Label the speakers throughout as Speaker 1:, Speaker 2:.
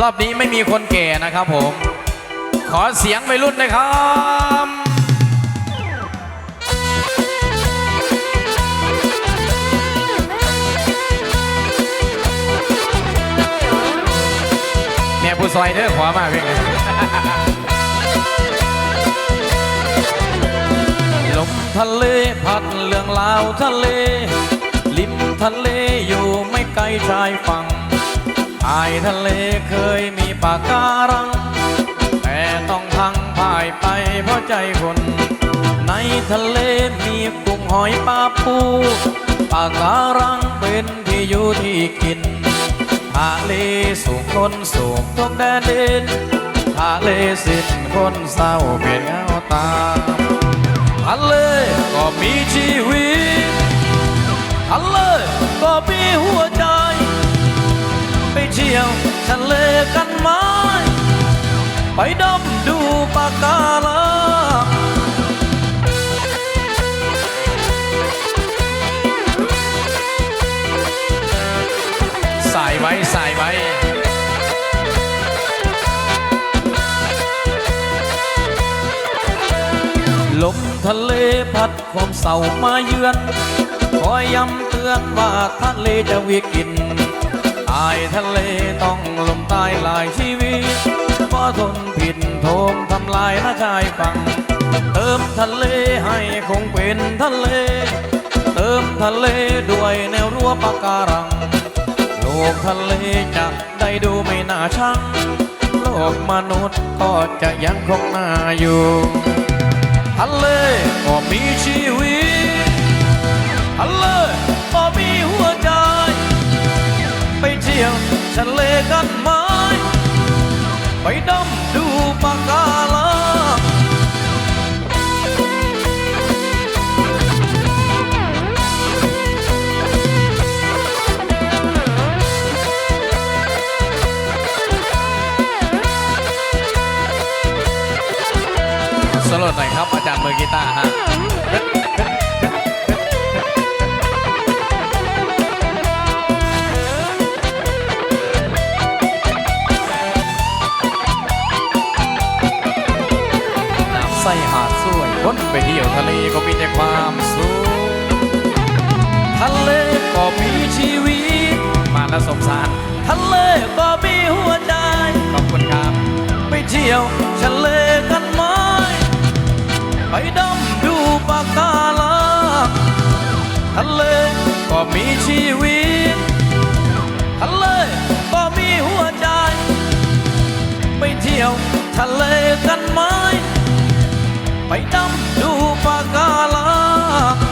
Speaker 1: รอบนี้ไม่มีคนแก่นะครับผม ขอเสียงไปรุ่นนะครับแม่ผู้ซอยเด้อขอมากเพียงลมทะเลพัดเรื่องราวทะเล ริมทะเลอยู่ไม่ไกลชายฝั่ง ชายทะเลเคยมีปากการัง แต่ต้องพังพ่ายไปเพราะใจคน ในทะเลมีกุ้งหอยปลาปูปากการังเป็นที่อยู่ที่กินทะเลสูงคนสูงทุกแดนดินทะเลสิ้นคนเศร้าเปลี่ยนเงาตามทะเลก็มีชีวิตทะเลก็มีหัวใจ ที่ยวทะเลกันไหมไปดำดูปะการังสายไว้สายไว้ลมทะเลพัดความเศร้ามาเยือน คอยย้ำเตือนว่าทะเลจะวิกฤตายทะเลต้องลมตายหลายชีวิตเพราะทนผิดโทมทำลายหน้าชายฝั่งเติมทะเลให้คงเป็นทะเล เติมทะเลด้วยแนวรั้วปะการัง โลกทะเลจะได้ดูไม่น่าชังโลกมนุษย์ก็จะยังคงน่าอยู่ทะเลก็มีชีวิตทะเล ที่ยวทะเลกันไหมไปดำดูปะการัง มาแล้วสมสารทะเลก็มีหัวใจขอบคุณครับ ไปเที่ยวทะเลกันไหมไปดำดูปะการังทะเลก็มีชีวิตทะเลก็มีหัวใจ ไปเที่ยวทะเลกันไหมไปดำดูปะการัง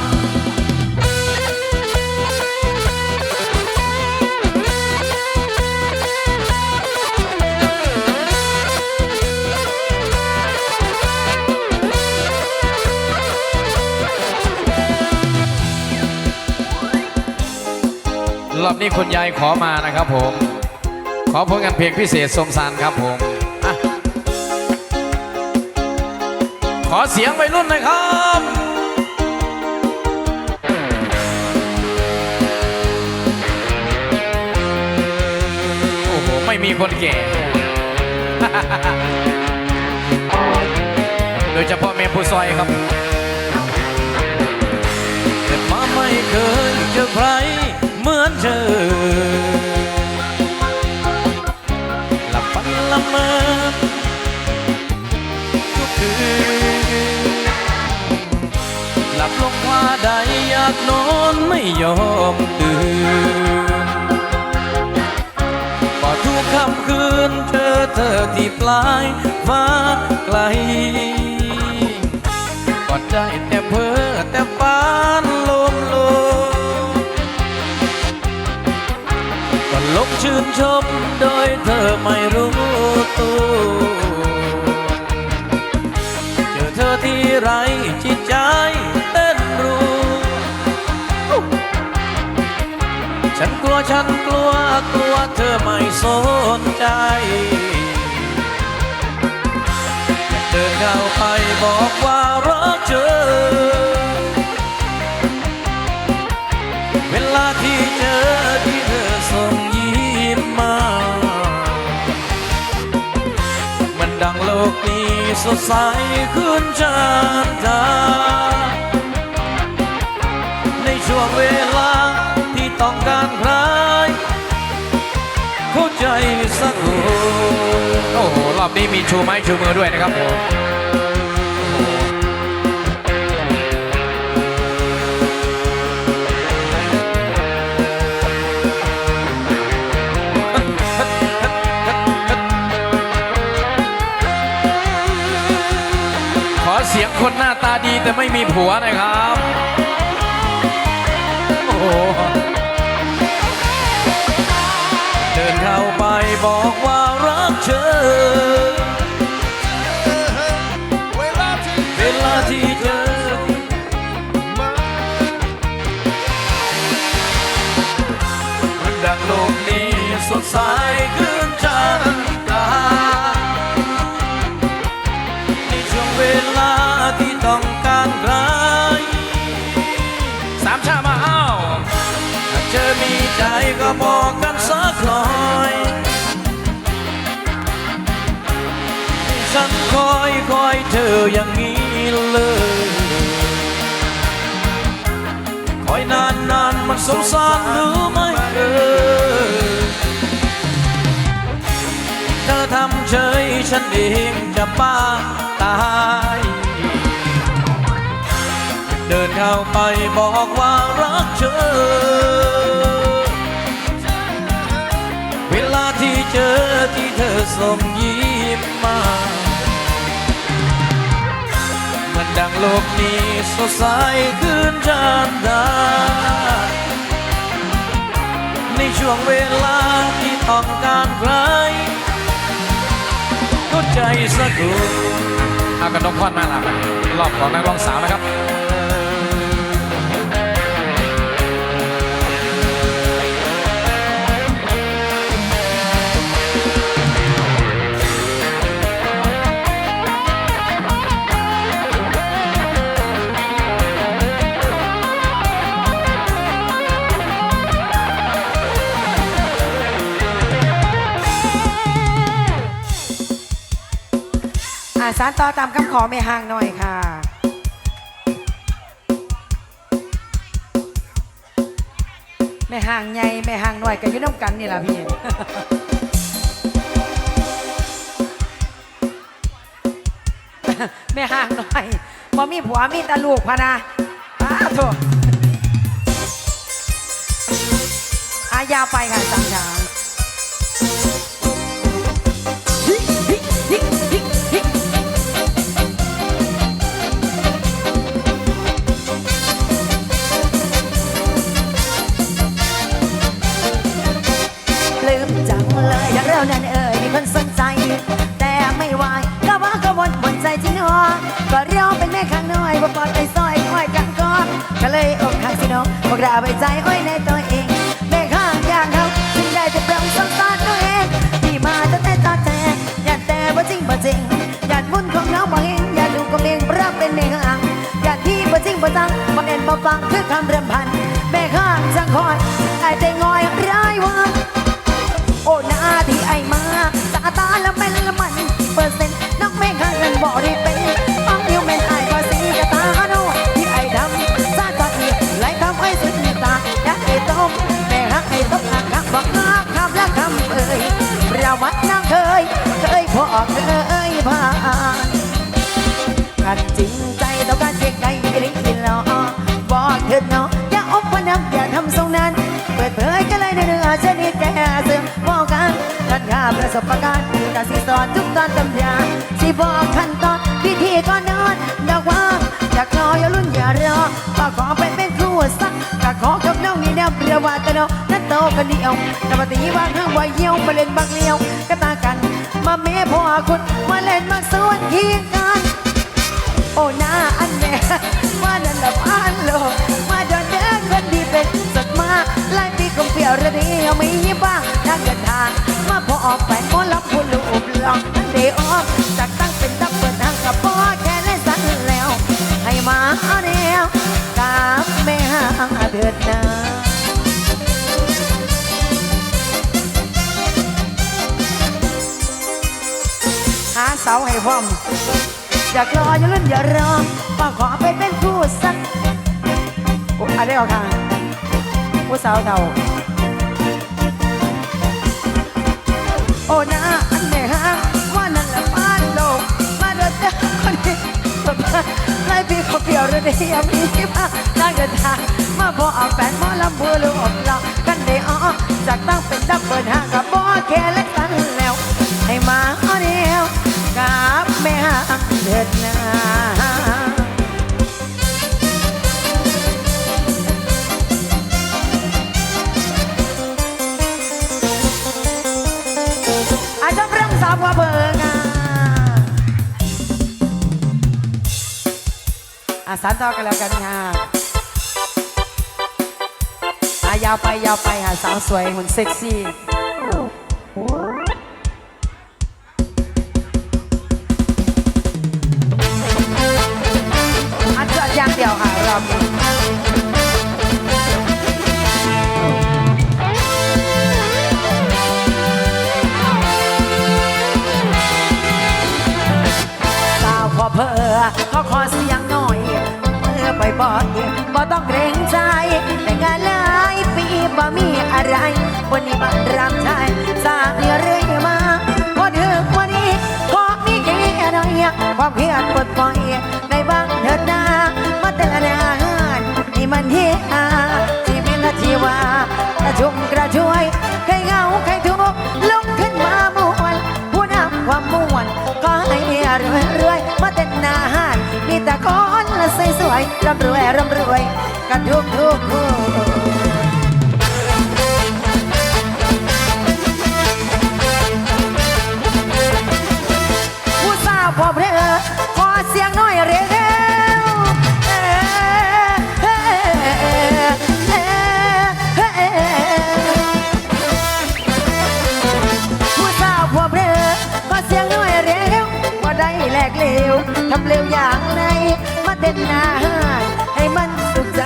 Speaker 1: อบนี้คุณยายขอมานะครับผม ขอผลงานเพลงพิเศษสมสารครับผมอะขอเสียงวัยรุ่นน่อยครับโอ้โหไม่มีคนแก่ โดยเฉพาะเมียผู้ซอยครับเกิดมาไม่เคยเจอใคร เหมือนเธอหลับฝันละเมอทุกคืนหลับลงว่าใดอยากนอนไม่ยอมตื่นก็ทุกค่ำคืนเจอเธอที่ปลายฟ้าไกลก็ได้แต่เพ้อแต่ฝันลมลม ลบชื่นชมโดยเธอไม่รู้ตัวเจอเธอที่ไรจิตใจเต้นรู้ ฉันกลัวฉันกลัวกลัวเธอไม่สนใจเดินเข้าไปบอกว่ารัก สดใสขึ้นจันดาในช่วงเวลาที่ต้องการใครเข้าใจสักคนโอ้โห รอบนี้มีชูไม้ชูมือด้วยนะครับผม คนหน้าตาดีแต่ไม่มีผัวน่อยครับ โอ้โหเดินเข้าไปบอกว่ารักเธอ
Speaker 2: เวลาที่
Speaker 1: เวลาที่เจอ
Speaker 2: มั
Speaker 1: นดังโลกนี้สดใสขึ้นจัน ต้องการใครสามชามาเอาถ้าเธอมีใจก็บอกกันสักหน่อยฉันคอยคอยเธออย่างนี้เลยคอยนานนานมันสงสารหรือไม่เออเธอทำเฉยฉันเองจะป้าตาย เดินเข้าไปบอกว่ารักเธอ เวลาที่เจอที่เธอส่งยิ้มมา มันดังโลกนี้สดใสขึ้นจานดาในช่วงเวลาที่ต้องการใครก็ใจสักคนอากระนกควันมาหลับรอบของนักร้องสาวนะครับา
Speaker 3: สารต่อตามคำขอไม่ห่างหน่อยค่ะ ไม่ห่างใหญ่ไม่ห่างหน่อยก็ยุ่น้ำกันนี่แหละพี่ไม่ห่างหน่อยบ่มีผัวมีตาลูกพะนะอ้าโถอายาไปค่ะสังฉางางเรานั้นเอ่ยมีคนสนใจ แต่ไม่ไหวก็ว่าก็วนบนใจที่นัวก็เราเป็นแม่ข้างน้อยบ่ปลอดไปซอยคอยกันก่อนก็เลยอกหักสิน้องพวกเราไปใจอ้อยในตัวเองแม่ข้างอย่างเขาจึงได้แต่ปรำสงสารตัวเองที่มาตั้งแต่ตาแตกอยากแต่ว่าจริงบ่จริงอยากบุญของน้องบ่เห็นอยากดูก็เมงรับเป็นแม่ข้างอยากที่บ่จริงบ่จังบ่เอ็นบ่ฟังคือคำเริ่มพันแม่ข้างจังคอยไอแต่งอยร้ายวา ที่ไอมาตาตาละแม่นละมัน เปอร์เซ็นต์นักแม่งข้างกันบอด้เป็นฟังนิ้วแม่นไอก็สีกะตาโนที่ไอดำซาตาอีไหลคำไอสุดตาอยากไอต้มแม่ฮักไอต้มหักฮักบอกฮักคำละคำเอ่ยประวัตินางเคย เคยพอเคยผ่านกันจริงใจต่อการเช็คใจลิ้นลอบอกเถิดเนาะอย่าอบพนับอย่าทำทรงนั้น ประสบการณ์กสิสอนทุกตอนตำราสิบอกขั้นตอนพิธีก่อนนอนดอกว่าอยากรออย่ารุ่นอย่ารอก็ขอไปเป็นครูสักก็ขอกับน้องนี่นะเพื่อว่าแตะนอนั้นโตกันเดียวนปฏิวางข้างไว้เยี่ยวมาเล่นบักเลี้ยวก็ตากัน มาเมพ่อคุณมาเล่นมาสวนเคียงกัน โอ้หน้าอันแน่มานันดับอันโล หลายปีคงเปลี่ยวระดียวมีบ้างนักเดินทางมาพอออกไปมอลับผู้ลูกลองทั้งเดออฟจากตั้งเป็นตับเปิดทางกับพ่อแค่เล่นสันแล้ว ให้มาแนวกับแม่หาเถิดนาหาเสาให้พร้อมอยากรออย่าลุ่นอย่ารอมาขอไปเป็นคู่สักโอ้อะไรเอาค่ะ ผู้สาวเท่าโอ้นะอันเนี้ยฮะว่านั่นแหละบ้านโลกมาเดินเดินคนนี้แบบไล่พี่เขาเปลี่ยวเรียมีที่พักนั่งเดินทางมาพอเอาแฟนหมอลำบัวหรืออบเรากันได้อ๋อจากตั้งเป็นดับเบิลห้าง ต่อกันแล้วกันค่ะอายาวไปยาวไปหาสาวสวยหุ่นเซ็กซี่ อะไรวันนี้บันรำใจสร้างเรื่อยมาพอถึงวันนี้ขอมีแค่น่อยความเครียดปลดปล่อยในบางเถิดนามาแต่ละงานนี่มันเฮียที่เป็นละทีวากระชุ่มกระชวยใครเหงาใครทุกข์ลุกขึ้นมามวนผู้นำความม่วนก็ให้เรวยรวยมาเต้นหนาหานมีแต่คนละสวยสวยๆร่ำรวยร่ำรวยกันทุกทุกค เต้นนาให้มันสุขใจ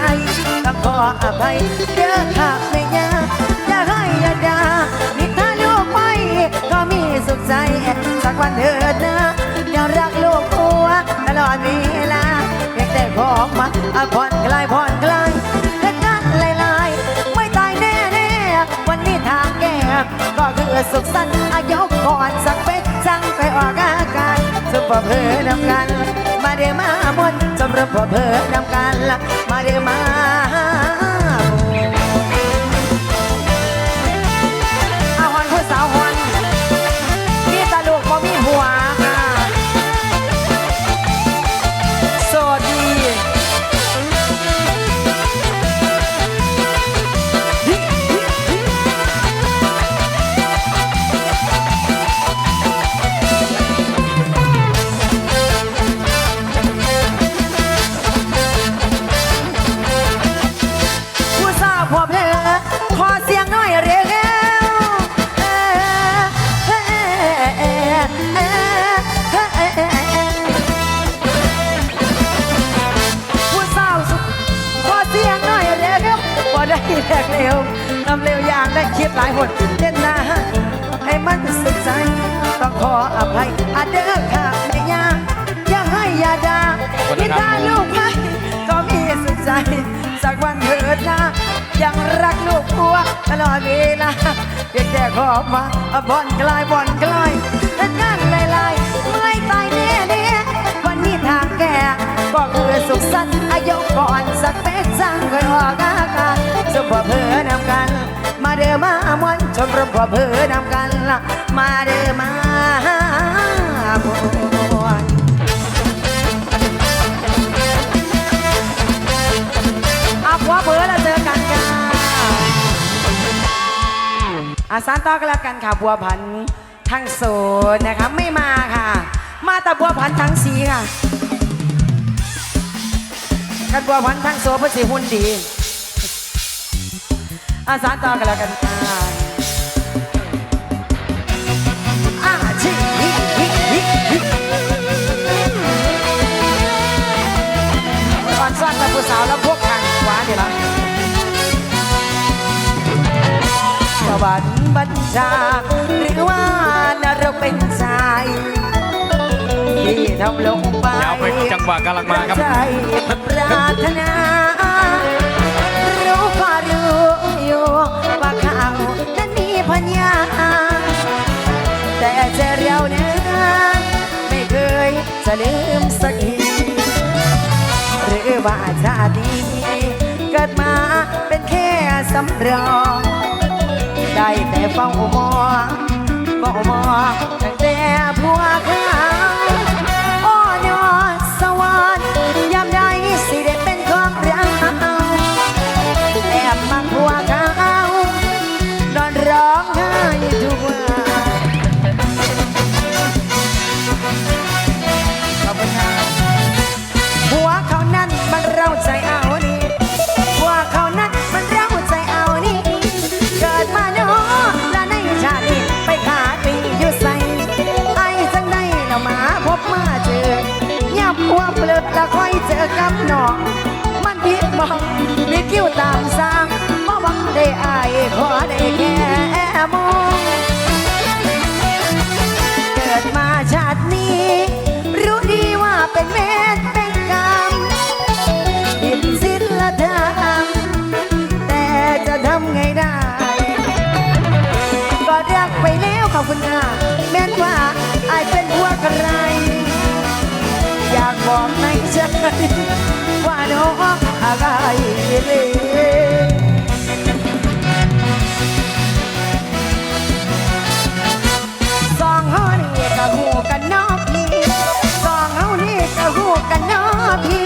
Speaker 3: ต้องขออภัยเด้อค่ะไม่ยากอย่าให้ยาดานิทาลูกไปก็มีสุขใจสักวันเถิดนะอย่ารักลูกหัวตลอดเวลาเพียงแต่ขอมาอะผ่อนคลายผ่อนคลายเหตุการณ์หลายๆไม่ตายแน่แน่ๆวันนี้ทางแก้ก็คือสุขสันต์อายกก่อนสักเป็ดสั่งไปออกอาการสุภาพเพอนำกัน เดมาบนสมรบเพอนำกันละมาเดมา แรกเร็วทำเร็วอย่างได้คิดหลายหนเล่นหน้าให้มันสุดใจต้องขออภัยอาเด้อค่ะไม่ยากอย่าให้อย่าด่านิทานลูกไม่ก็มีสุดใจ สักวันเถิดนะยังรักลูกผัวตลอดเวลาเพียงแต่ขอมาบ่อนคลายบ่อนคลายแต่งานลายๆไม่ตาย ก็คือสุขสันต์อายุก่อนสักเป็กสั่งค่อยออกอาการสุขเพื่อนำกัน มาเด้อมามวนชมรมเพื่อนำกันละมาเด้อมามวนอาผัวเบอร์แล้วเจอกันค่ะอาสานต่อกันแล้วกันค่ะบัวพันธ์ทั้งโสดนะคะไม่มาค่ะ มาแต่บัวพันธ์ทั้งสีค่ะ กันบัวพันทั้งโสดเพราะสีหุ่นดี อาสาต่อกันแล้วกันค่ะอาชิฮิฮิฮิฮิก่อนซ่อนแต่ผู้สาวแล้วพวกทางขวาเดี๋ยวละสวรรค์บัญชาหรือว่านรกเป็น ทำลงไป
Speaker 1: ยาวไปจังหวะกำลังมาครับ
Speaker 3: ใจปรารถนา รู้ว่ารู้อยู่ว่าเขานั้นมีพัญญา แต่จะเรียวเนื้อไม่เคยจะลืมสักทีหรือว่าชาตินี้เกิดมาเป็นแค่สำรอง ได้แต่เฝ้ามองเฝ้ามองตั้งแต่ผัวเขา บอกในใจว่าน้องอะไรเลยสองเฮานี่ก็หูกันเนอพี่สองเฮานี่ก็หูกันเนอพี่